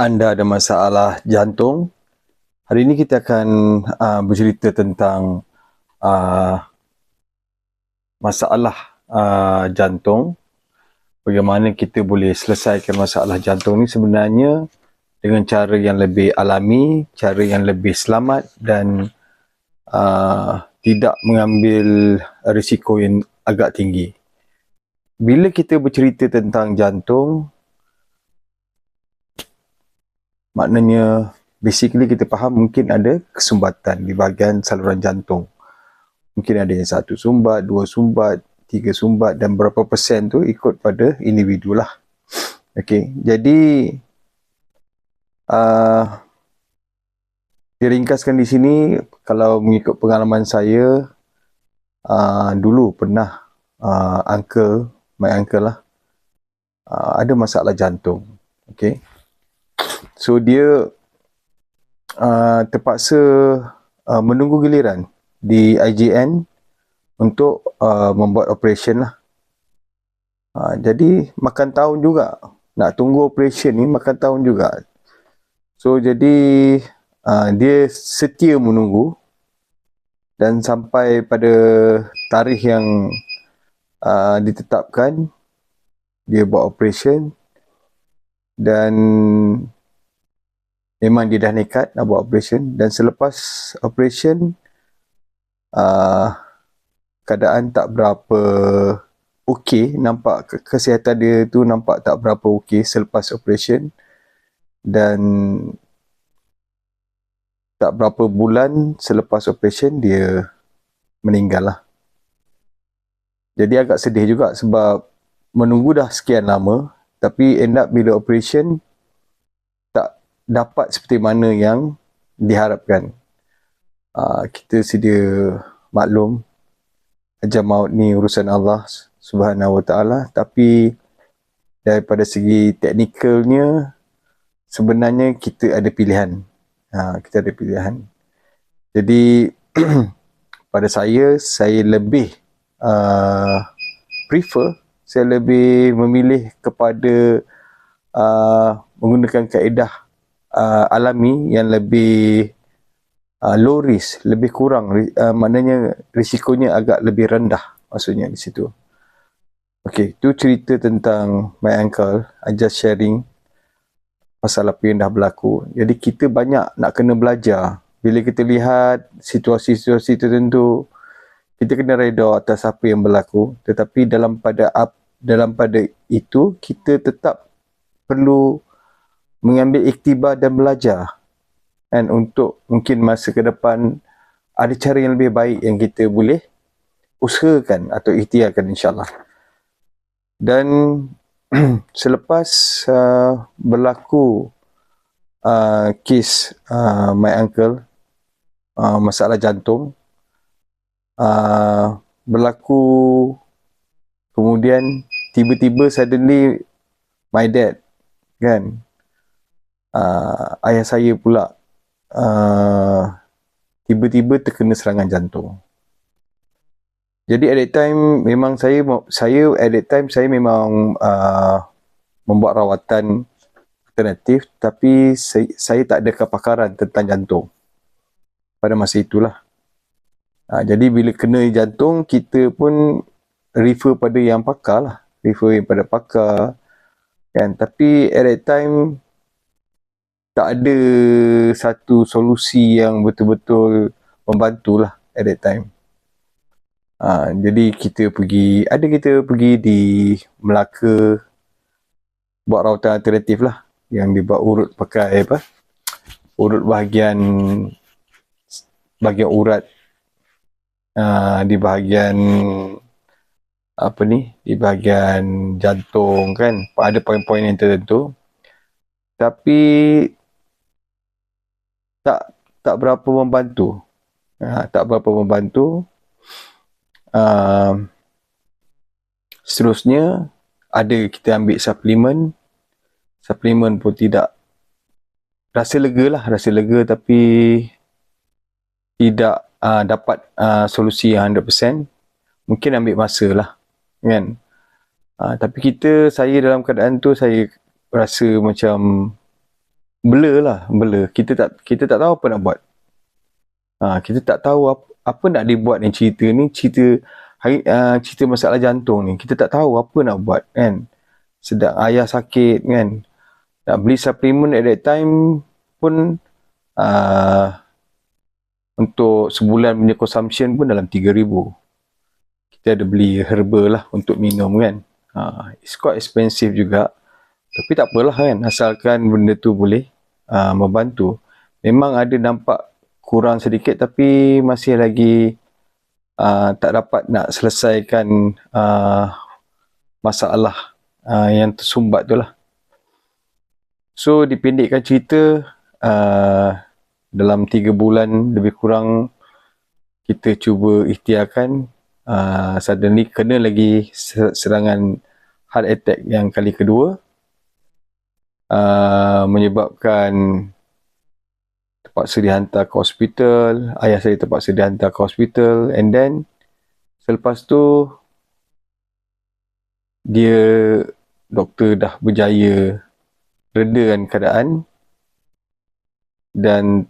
anda ada masalah jantung, hari ini kita akan uh, bercerita tentang uh, masalah uh, jantung. Bagaimana kita boleh selesaikan masalah jantung ni sebenarnya dengan cara yang lebih alami, cara yang lebih selamat dan uh, tidak mengambil risiko yang agak tinggi. Bila kita bercerita tentang jantung, maknanya basically kita faham mungkin ada kesumbatan di bahagian saluran jantung. Mungkin ada yang satu sumbat, dua sumbat, tiga sumbat dan berapa persen tu ikut pada individu lah. Okay, jadi uh, diringkaskan di sini kalau mengikut pengalaman saya uh, dulu pernah uh, uncle, my uncle lah uh, ada masalah jantung. Okay, So dia uh, terpaksa uh, menunggu giliran di IJN untuk uh, membuat operation lah. Uh, jadi makan tahun juga. Nak tunggu operation ni makan tahun juga. So jadi uh, dia setia menunggu dan sampai pada tarikh yang uh, ditetapkan dia buat operation dan memang dia dah nekat nak buat operation. Dan selepas operation uh, keadaan tak berapa okey. Nampak kesihatan dia tu nampak tak berapa okey selepas operation. Dan tak berapa bulan selepas operation dia meninggal lah. Jadi agak sedih juga sebab menunggu dah sekian lama. Tapi end up bila operation dapat seperti mana yang diharapkan. Uh, kita sedia maklum ajal maut ni urusan Allah Subhanahu Wa Taala tapi daripada segi teknikalnya sebenarnya kita ada pilihan. Ha, kita ada pilihan. Jadi pada saya saya lebih uh, prefer saya lebih memilih kepada uh, menggunakan kaedah uh, alami yang lebih uh, low risk, lebih kurang uh, maknanya risikonya agak lebih rendah maksudnya di situ. Okey, tu cerita tentang my uncle, I just sharing masalah apa yang dah berlaku. Jadi kita banyak nak kena belajar. Bila kita lihat situasi-situasi tertentu, kita kena reda atas apa yang berlaku. Tetapi dalam pada up, dalam pada itu, kita tetap perlu mengambil iktibar dan belajar. Dan untuk mungkin masa ke depan ada cara yang lebih baik yang kita boleh usahakan atau ikhtiarkan insyaAllah. Dan selepas uh, berlaku uh, kes uh, my uncle uh, masalah jantung uh, berlaku kemudian tiba-tiba suddenly my dad kan uh, ayah saya pula uh, tiba-tiba terkena serangan jantung. Jadi at that time memang saya saya at that time saya memang uh, membuat rawatan alternatif tapi saya, saya tak ada kepakaran tentang jantung pada masa itulah. Uh, jadi bila kena jantung kita pun refer pada yang pakar lah. Refer pada pakar. Kan? Tapi at that time tak ada satu solusi yang betul-betul membantu lah at that time. Ha, jadi kita pergi, ada kita pergi di Melaka buat rawatan alternatif lah. Yang dibuat urut pakai apa? Urut bahagian bahagian urat. Uh, di bahagian apa ni? Di bahagian jantung kan. Ada poin-poin yang tertentu. Tapi tak tak berapa membantu. Ha, tak berapa membantu. Uh, seterusnya ada kita ambil suplemen. Suplemen pun tidak rasa lega lah, rasa lega tapi tidak uh, dapat uh, solusi yang 100%. Mungkin ambil masa lah. Kan? Uh, tapi kita, saya dalam keadaan tu saya rasa macam blur lah blur. Kita tak kita tak tahu apa nak buat. Ha, kita tak tahu apa, apa nak dibuat ni cerita ni. Cerita hari, uh, cerita masalah jantung ni. Kita tak tahu apa nak buat kan? Sedang ayah sakit kan? Nak beli supplement at that time pun uh, untuk sebulan punya consumption pun dalam 3000 kita ada beli herba lah untuk minum kan? Uh, it's quite expensive juga. Tapi tak apalah kan? Asalkan benda tu boleh uh, membantu memang ada nampak kurang sedikit tapi masih lagi uh, tak dapat nak selesaikan uh, masalah uh, yang tersumbat tu lah. So dipendekkan cerita uh, dalam 3 bulan lebih kurang kita cuba ikhtiarkan uh, suddenly kena lagi serangan heart attack yang kali kedua uh, menyebabkan terpaksa dihantar ke hospital ayah saya terpaksa dihantar ke hospital and then selepas tu dia doktor dah berjaya redakan keadaan dan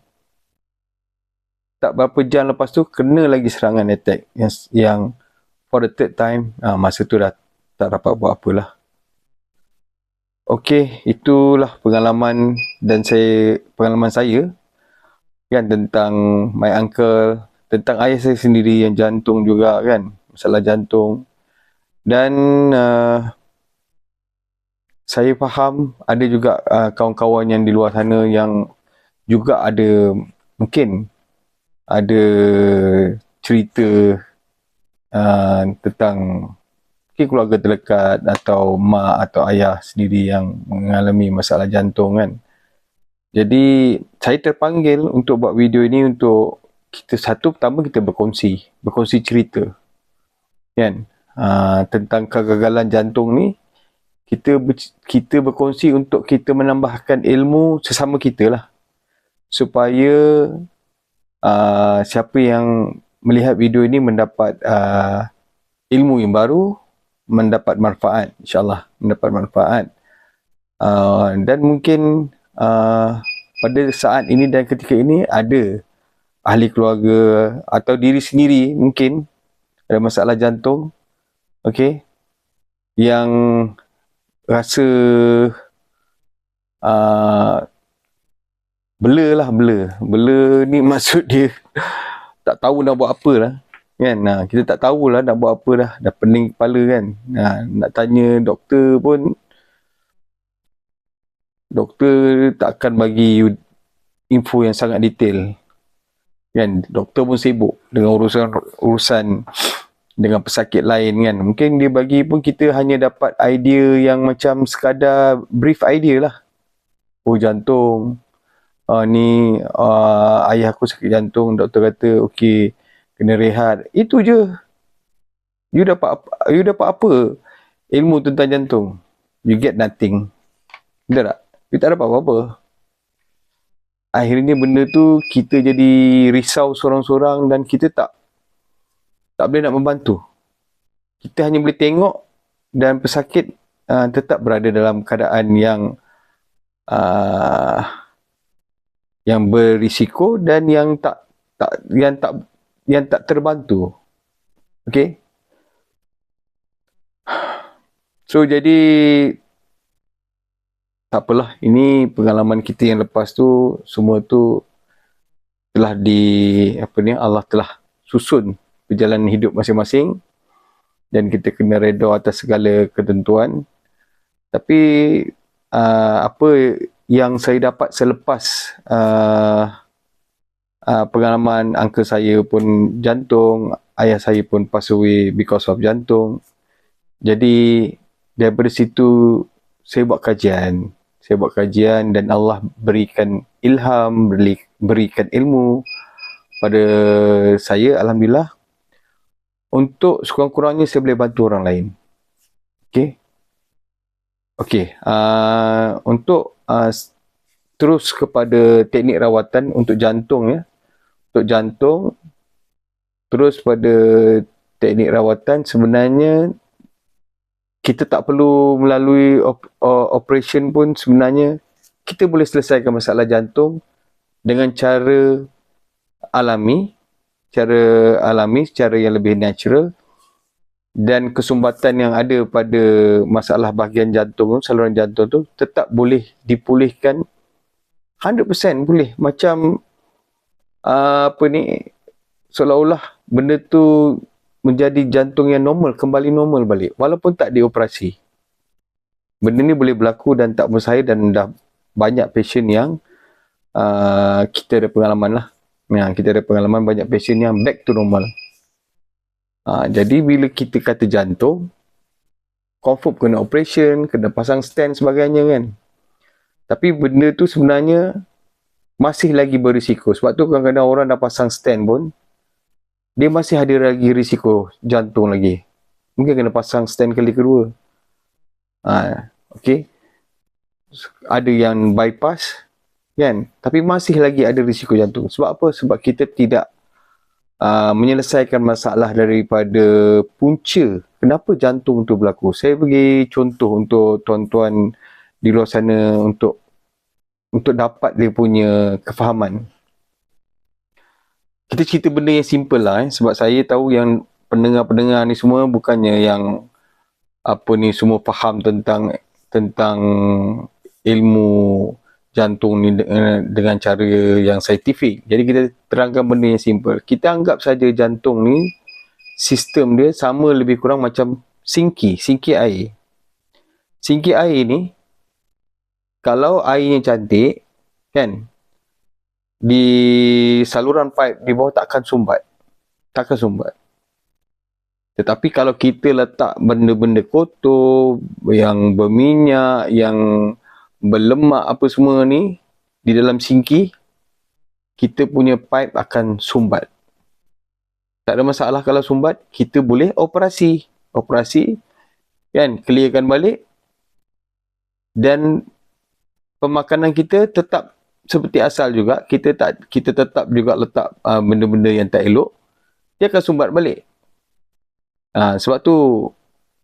tak berapa jam lepas tu kena lagi serangan attack yang, yang for the third time uh, masa tu dah tak dapat buat apalah Okey, itulah pengalaman dan saya pengalaman saya kan tentang my uncle tentang ayah saya sendiri yang jantung juga kan masalah jantung. Dan uh, saya faham ada juga uh, kawan-kawan yang di luar sana yang juga ada mungkin ada cerita uh, tentang mungkin keluarga terdekat atau mak atau ayah sendiri yang mengalami masalah jantung kan jadi saya terpanggil untuk buat video ini untuk kita satu pertama kita berkongsi, berkongsi cerita. Kan? Uh, tentang kegagalan jantung ni kita ber, kita berkongsi untuk kita menambahkan ilmu sesama kita lah. Supaya uh, siapa yang melihat video ini mendapat uh, ilmu yang baru, mendapat manfaat insya-Allah, mendapat manfaat. Uh, dan mungkin uh, pada saat ini dan ketika ini ada ahli keluarga atau diri sendiri mungkin ada masalah jantung okey yang rasa uh, bela lah bela. Bela ni maksud dia. Tak tahu nak buat apa lah kan? Nah, kita tak tahulah nak buat apa dah. Dah pening kepala kan? Nah, nak tanya doktor pun doktor tak akan bagi info yang sangat detail. Kan? Doktor pun sibuk dengan urusan urusan dengan pesakit lain kan? Mungkin dia bagi pun kita hanya dapat idea yang macam sekadar brief idea lah. Oh jantung. Uh, ni uh, ayah aku sakit jantung. Doktor kata okey kena rehat. Itu je. You dapat you dapat apa ilmu tentang jantung? You get nothing. Betul tak? Dia tak dapat apa-apa. Akhirnya benda tu kita jadi risau seorang-seorang dan kita tak tak boleh nak membantu. Kita hanya boleh tengok dan pesakit uh, tetap berada dalam keadaan yang uh, yang berisiko dan yang tak tak yang tak yang tak terbantu. Okey. So jadi tak apalah ini pengalaman kita yang lepas tu semua tu telah di apa ni Allah telah susun perjalanan hidup masing-masing dan kita kena redha atas segala ketentuan tapi uh, apa yang saya dapat selepas uh, uh, pengalaman uncle saya pun jantung ayah saya pun pass away because of jantung jadi daripada situ saya buat kajian saya buat kajian dan Allah berikan ilham, beri, berikan ilmu pada saya Alhamdulillah untuk sekurang-kurangnya saya boleh bantu orang lain. Okay. Okay. Uh, untuk uh, terus kepada teknik rawatan untuk jantung ya. Untuk jantung terus pada teknik rawatan sebenarnya kita tak perlu melalui op, operation pun sebenarnya kita boleh selesaikan masalah jantung dengan cara alami, cara alami, cara yang lebih natural dan kesumbatan yang ada pada masalah bahagian jantung, saluran jantung tu tetap boleh dipulihkan 100% boleh. Macam apa ni seolah-olah benda tu menjadi jantung yang normal, kembali normal balik walaupun tak dioperasi. Benda ni boleh berlaku dan tak mustahil dan dah banyak pasien yang uh, kita ada pengalaman lah. Ya, kita ada pengalaman banyak pasien yang back to normal. Uh, jadi bila kita kata jantung, confirm kena operation, kena pasang stent sebagainya kan. Tapi benda tu sebenarnya masih lagi berisiko. Sebab tu kadang-kadang orang dah pasang stent pun, dia masih ada lagi risiko jantung lagi. Mungkin kena pasang stand kali kedua. Ha, okay. Ada yang bypass, kan? Tapi masih lagi ada risiko jantung. Sebab apa? Sebab kita tidak uh, menyelesaikan masalah daripada punca. Kenapa jantung tu berlaku? Saya bagi contoh untuk tuan-tuan di luar sana untuk untuk dapat dia punya kefahaman kita cerita benda yang simple lah eh. sebab saya tahu yang pendengar-pendengar ni semua bukannya yang apa ni semua faham tentang tentang ilmu jantung ni dengan cara yang saintifik. Jadi kita terangkan benda yang simple. Kita anggap saja jantung ni sistem dia sama lebih kurang macam sinki, sinki air. Sinki air ni kalau airnya cantik kan di saluran pipe di bawah takkan sumbat. Takkan sumbat. Tetapi kalau kita letak benda-benda kotor, yang berminyak, yang berlemak apa semua ni di dalam sinki, kita punya pipe akan sumbat. Tak ada masalah kalau sumbat, kita boleh operasi. Operasi, kan, clearkan balik. Dan pemakanan kita tetap seperti asal juga. Kita tak kita tetap juga letak uh, benda-benda yang tak elok. Dia akan sumbat balik. Uh, sebab tu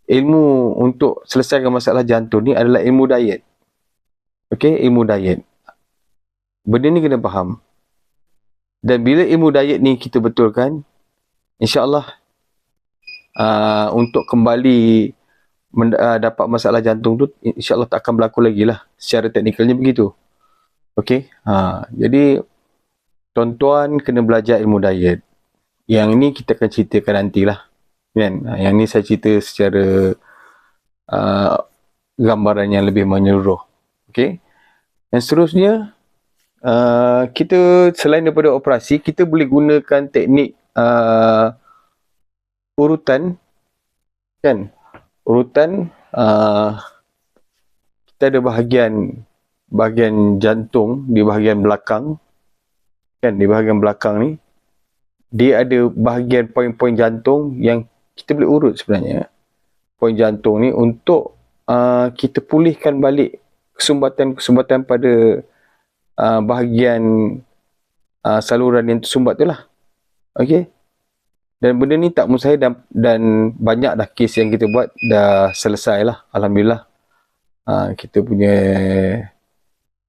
ilmu untuk selesaikan masalah jantung ni adalah ilmu diet. Okey ilmu diet. Benda ni kena faham. Dan bila ilmu diet ni kita betulkan insyaallah uh, untuk kembali uh, dapat masalah jantung tu insyaallah tak akan berlaku lagi lah secara teknikalnya begitu Okey. Ha, jadi tuan-tuan kena belajar ilmu diet. Yang ni kita akan ceritakan nantilah. Kan? Ha, yang ni saya cerita secara uh, gambaran yang lebih menyeluruh. Okey. Dan seterusnya uh, kita selain daripada operasi, kita boleh gunakan teknik uh, urutan kan? Urutan uh, kita ada bahagian bahagian jantung di bahagian belakang. Kan di bahagian belakang ni dia ada bahagian poin-poin jantung yang kita boleh urut sebenarnya. Poin jantung ni untuk uh, kita pulihkan balik kesumbatan-kesumbatan pada uh, bahagian uh, saluran yang tersumbat tu lah. Ok dan benda ni tak mustahil dan, dan banyak dah kes yang kita buat dah selesai lah Alhamdulillah uh, kita punya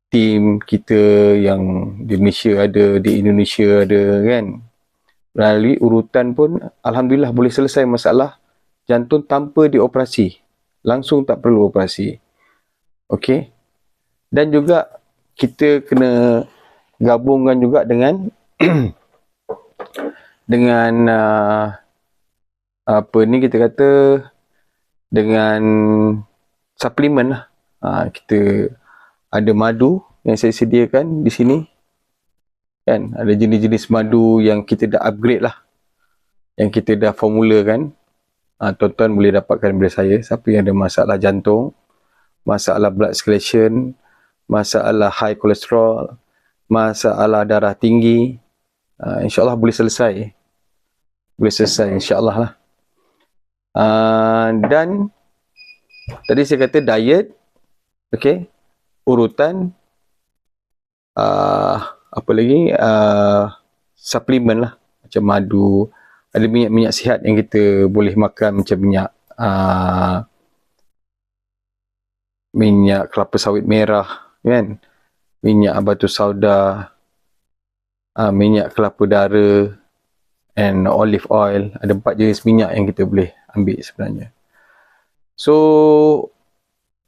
tim kita yang di Malaysia ada, di Indonesia ada kan. Melalui urutan pun Alhamdulillah boleh selesai masalah jantung tanpa dioperasi. Langsung tak perlu operasi. Okey. Dan juga kita kena gabungkan juga dengan dengan uh, apa ni kita kata dengan suplemen lah. Uh, kita ada madu yang saya sediakan di sini. Kan? Ada jenis-jenis madu yang kita dah upgrade lah. Yang kita dah formulakan. Ha, tuan-tuan boleh dapatkan daripada saya. Siapa yang ada masalah jantung masalah blood circulation masalah high cholesterol masalah darah tinggi ha, insyaAllah boleh selesai boleh selesai insyaAllah lah. Ha, dan tadi saya kata diet okay urutan uh, apa lagi? Uh, suplemen lah macam madu. Ada minyak-minyak sihat yang kita boleh makan macam minyak uh, minyak kelapa sawit merah kan? Minyak batu sauda, uh, minyak kelapa dara and olive oil. Ada empat jenis minyak yang kita boleh ambil sebenarnya. So,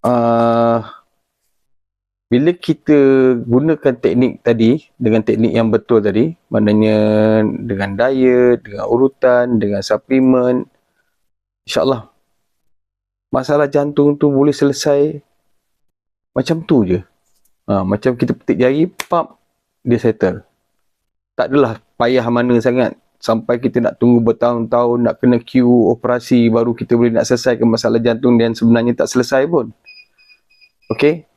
uh, bila kita gunakan teknik tadi dengan teknik yang betul tadi maknanya dengan diet, dengan urutan, dengan suplemen insyaAllah masalah jantung tu boleh selesai macam tu je ha, macam kita petik jari pap dia settle tak adalah payah mana sangat sampai kita nak tunggu bertahun-tahun nak kena queue operasi baru kita boleh nak selesaikan masalah jantung dan sebenarnya tak selesai pun. Okay,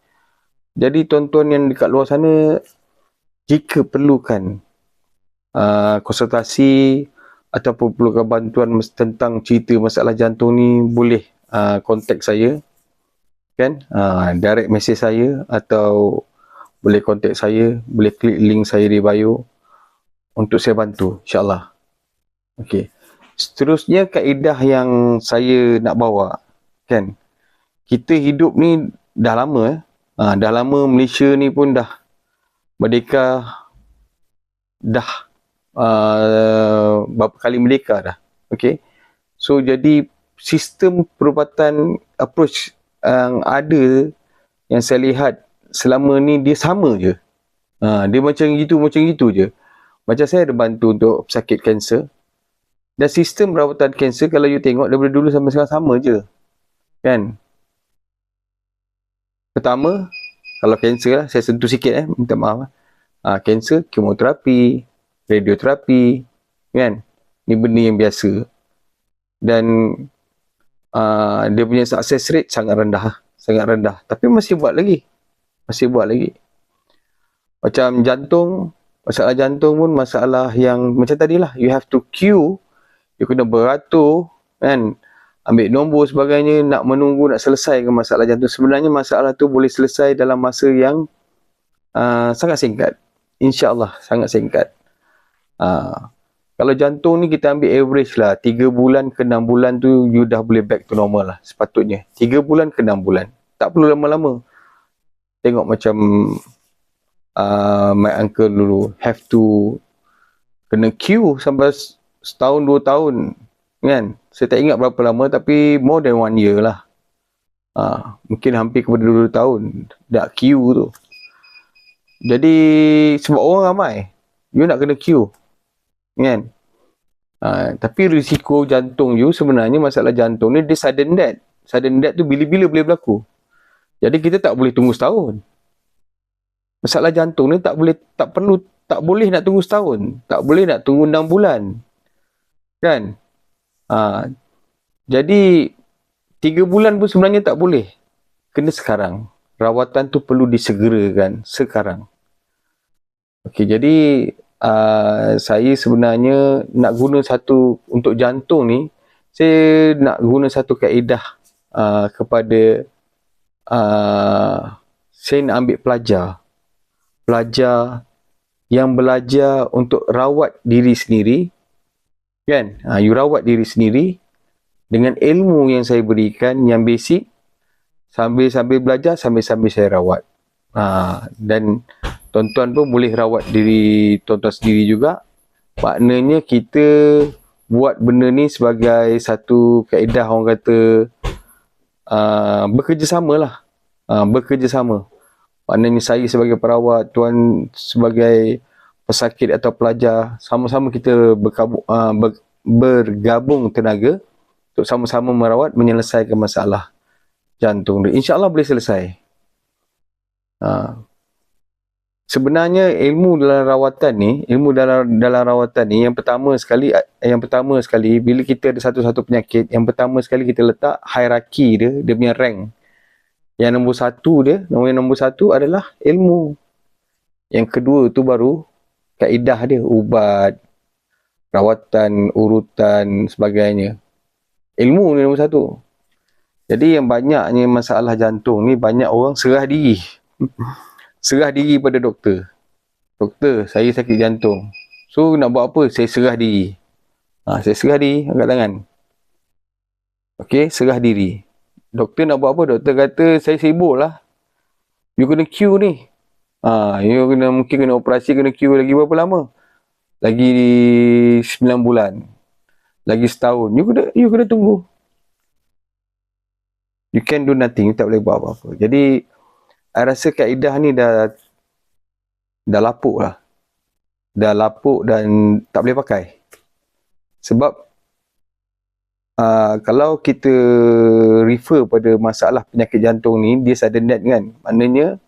jadi tuan-tuan yang dekat luar sana jika perlukan uh, konsultasi ataupun perlukan bantuan tentang cerita masalah jantung ni boleh uh, contact saya kan? Uh, direct message saya atau boleh contact saya boleh klik link saya di bio untuk saya bantu insyaallah okey seterusnya kaedah yang saya nak bawa kan kita hidup ni dah lama eh Ha, dah lama Malaysia ni pun dah merdeka dah uh, berapa kali merdeka dah. Okay. So jadi sistem perubatan approach yang ada yang saya lihat selama ni dia sama je. Ha, dia macam gitu macam gitu je. Macam saya ada bantu untuk pesakit kanser. Dan sistem perawatan kanser kalau you tengok daripada dulu sampai sekarang sama je. Kan? Pertama, kalau kanser lah, saya sentuh sikit eh, minta maaf. Ah, kanser, kemoterapi, radioterapi, kan? Ni benda yang biasa. Dan uh, dia punya success rate sangat rendah. Sangat rendah. Tapi masih buat lagi. Masih buat lagi. Macam jantung, masalah jantung pun masalah yang macam tadi lah. You have to queue. You kena beratur, kan? ambil nombor sebagainya nak menunggu nak selesai ke masalah jantung sebenarnya masalah tu boleh selesai dalam masa yang uh, sangat singkat. Insyaallah sangat singkat. Uh, kalau jantung ni kita ambil average lah. 3 bulan ke 6 bulan tu you dah boleh back to normal lah sepatutnya. 3 bulan ke 6 bulan. Tak perlu lama-lama. Tengok macam uh, my uncle dulu. Have to kena queue sampai setahun dua tahun kan? Saya tak ingat berapa lama tapi more than one year lah. Ha, mungkin hampir kepada dua tahun. Dah queue tu. Jadi sebab orang ramai you nak kena queue kan? Ha, tapi risiko jantung you sebenarnya masalah jantung ni dia sudden death. Sudden death tu bila-bila boleh berlaku. Jadi kita tak boleh tunggu setahun. Masalah jantung ni tak boleh tak perlu tak boleh nak tunggu setahun. Tak boleh nak tunggu enam bulan kan Ha, jadi tiga bulan pun sebenarnya tak boleh. Kena sekarang. Rawatan tu perlu disegerakan sekarang. Okey, jadi uh, saya sebenarnya nak guna satu untuk jantung ni, saya nak guna satu kaedah uh, kepada uh, saya nak ambil pelajar. Pelajar yang belajar untuk rawat diri sendiri kan? Ha, you rawat diri sendiri dengan ilmu yang saya berikan yang basic sambil-sambil belajar sambil-sambil saya rawat. Ha, dan tuan-tuan pun boleh rawat diri tuan-tuan sendiri juga. Maknanya kita buat benda ni sebagai satu kaedah orang kata uh, bekerjasama lah. Uh, bekerjasama. Maknanya saya sebagai perawat tuan sebagai pesakit atau pelajar sama-sama kita berkabung, uh, ber, bergabung tenaga untuk sama-sama merawat menyelesaikan masalah jantung dia. InsyaAllah boleh selesai. Uh, sebenarnya ilmu dalam rawatan ni, ilmu dalam dalam rawatan ni yang pertama sekali yang pertama sekali bila kita ada satu-satu penyakit, yang pertama sekali kita letak hierarki dia, dia punya rank. Yang nombor satu dia, nombor yang nombor satu adalah ilmu. Yang kedua tu baru kaedah dia ubat rawatan urutan sebagainya. Ilmu ni nombor satu. Jadi yang banyaknya masalah jantung ni banyak orang serah diri. Serah diri pada doktor. Doktor saya sakit jantung. So nak buat apa? Saya serah diri. Ha, saya serah diri angkat tangan. Ok serah diri. Doktor nak buat apa? Doktor kata saya sibuk lah you kena queue ni Ha, you kena mungkin kena operasi kena queue lagi berapa lama? Lagi 9 bulan. Lagi setahun. You kena you kena tunggu. You can do nothing, you tak boleh buat apa-apa. Jadi I rasa kaedah ni dah dah lapuk lah. Dah lapuk dan tak boleh pakai. Sebab uh, kalau kita refer pada masalah penyakit jantung ni, dia sudden death kan. Maknanya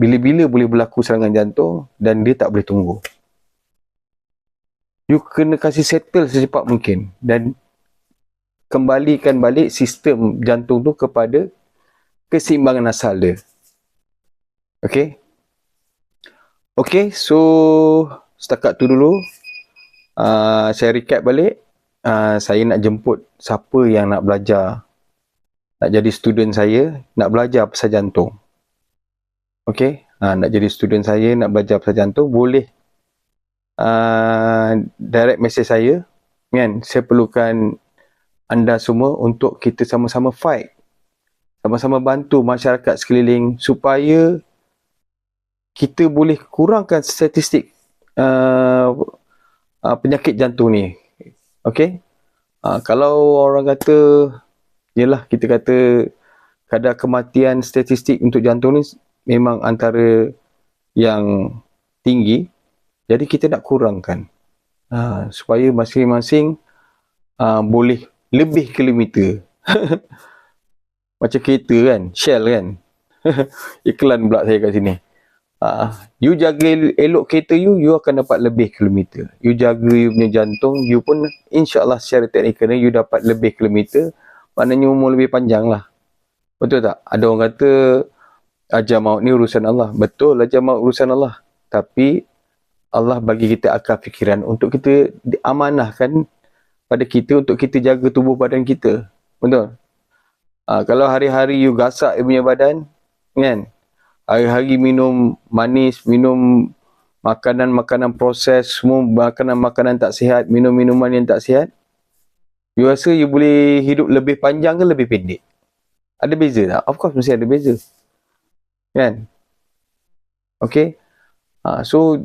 bila-bila boleh berlaku serangan jantung dan dia tak boleh tunggu. You kena kasih settle secepat mungkin dan kembalikan balik sistem jantung tu kepada keseimbangan asal dia. Okay? Okay, so setakat tu dulu. Uh, saya recap balik. Uh, saya nak jemput siapa yang nak belajar, nak jadi student saya, nak belajar pasal jantung. Okay, ha, nak jadi student saya, nak belajar pasal jantung, boleh uh, direct message saya. Kan? Saya perlukan anda semua untuk kita sama-sama fight. Sama-sama bantu masyarakat sekeliling supaya kita boleh kurangkan statistik uh, uh, penyakit jantung ni. Okay? Uh, kalau orang kata, yelah kita kata kadar kematian statistik untuk jantung ni memang antara yang tinggi jadi kita nak kurangkan. Uh, supaya masing-masing uh, boleh lebih kilometer macam kereta kan Shell kan. Iklan pula saya kat sini. Uh, you jaga elok kereta you you akan dapat lebih kilometer you jaga you punya jantung you pun insyaAllah secara teknikal you dapat lebih kilometer maknanya umur lebih panjang lah. Betul tak? Ada orang kata ajar maut ni urusan Allah. Betul ajar maut urusan Allah. Tapi Allah bagi kita akal fikiran untuk kita diamanahkan pada kita untuk kita jaga tubuh badan kita. Betul? Ha, kalau hari-hari you gasak you punya badan, kan? Hari-hari minum manis, minum makanan-makanan proses, semua makanan-makanan tak sihat, minum minuman yang tak sihat, you rasa you boleh hidup lebih panjang ke lebih pendek? Ada beza tak? Of course mesti ada beza kan? Okey ha, so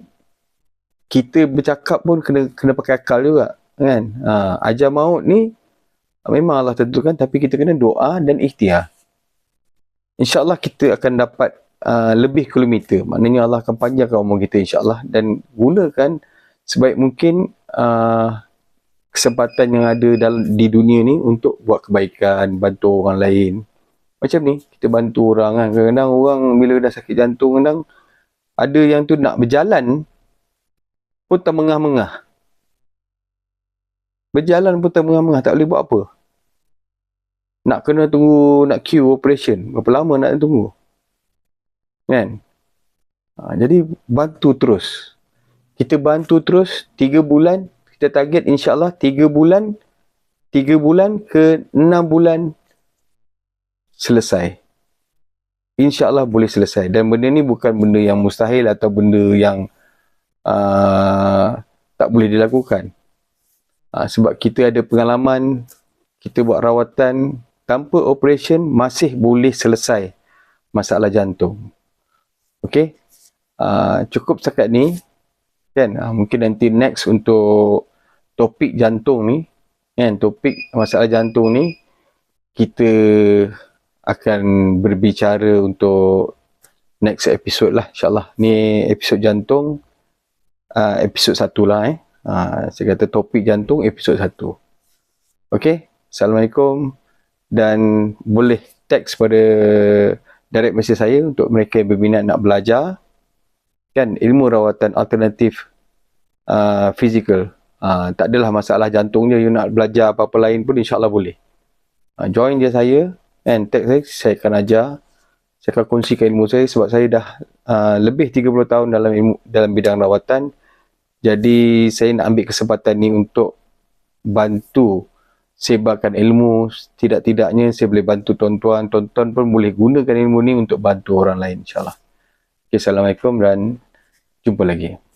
kita bercakap pun kena kena pakai akal juga kan? Ha, ajar maut ni memang Allah tentukan tapi kita kena doa dan ikhtiar. Insyaallah kita akan dapat uh, lebih kilometer. Maknanya Allah akan panjangkan umur kita insyaallah. Dan gunakan sebaik mungkin uh, kesempatan yang ada dalam di dunia ni untuk buat kebaikan bantu orang lain macam ni kita bantu orang kan. Kadang-kadang orang bila dah sakit jantung kadang ada yang tu nak berjalan pun tak mengah-mengah berjalan pun tak mengah-mengah tak boleh buat apa. Nak kena tunggu nak queue operation berapa lama nak tunggu? Kan? Ha, jadi bantu terus. Kita bantu terus 3 bulan kita target insyaAllah 3 bulan 3 bulan ke 6 bulan selesai. InsyaAllah boleh selesai. Dan benda ni bukan benda yang mustahil atau benda yang uh, tak boleh dilakukan. Uh, sebab kita ada pengalaman, kita buat rawatan tanpa operation masih boleh selesai masalah jantung. Okey. Uh, cukup setakat ni. Kan? Uh, mungkin nanti next untuk topik jantung ni. Kan? Topik masalah jantung ni. Kita akan berbicara untuk next episode lah insyaAllah. Ni episod jantung uh, episod satu lah eh. Uh, saya kata topik jantung episod satu. Ok Assalamualaikum. Dan boleh teks pada direct message saya untuk mereka yang berminat nak belajar kan ilmu rawatan alternatif uh, physical uh, tak adalah masalah jantung je you nak belajar apa-apa lain pun insyaAllah boleh. Uh, join je saya and tag saya, saya akan ajar saya akan kongsikan ilmu saya sebab saya dah uh, lebih 30 tahun dalam ilmu, dalam bidang rawatan. Jadi saya nak ambil kesempatan ni untuk bantu sebarkan ilmu. Tidak-tidaknya saya boleh bantu tuan-tuan. Tuan-tuan pun boleh gunakan ilmu ni untuk bantu orang lain insyaAllah. Okay, Assalamualaikum dan jumpa lagi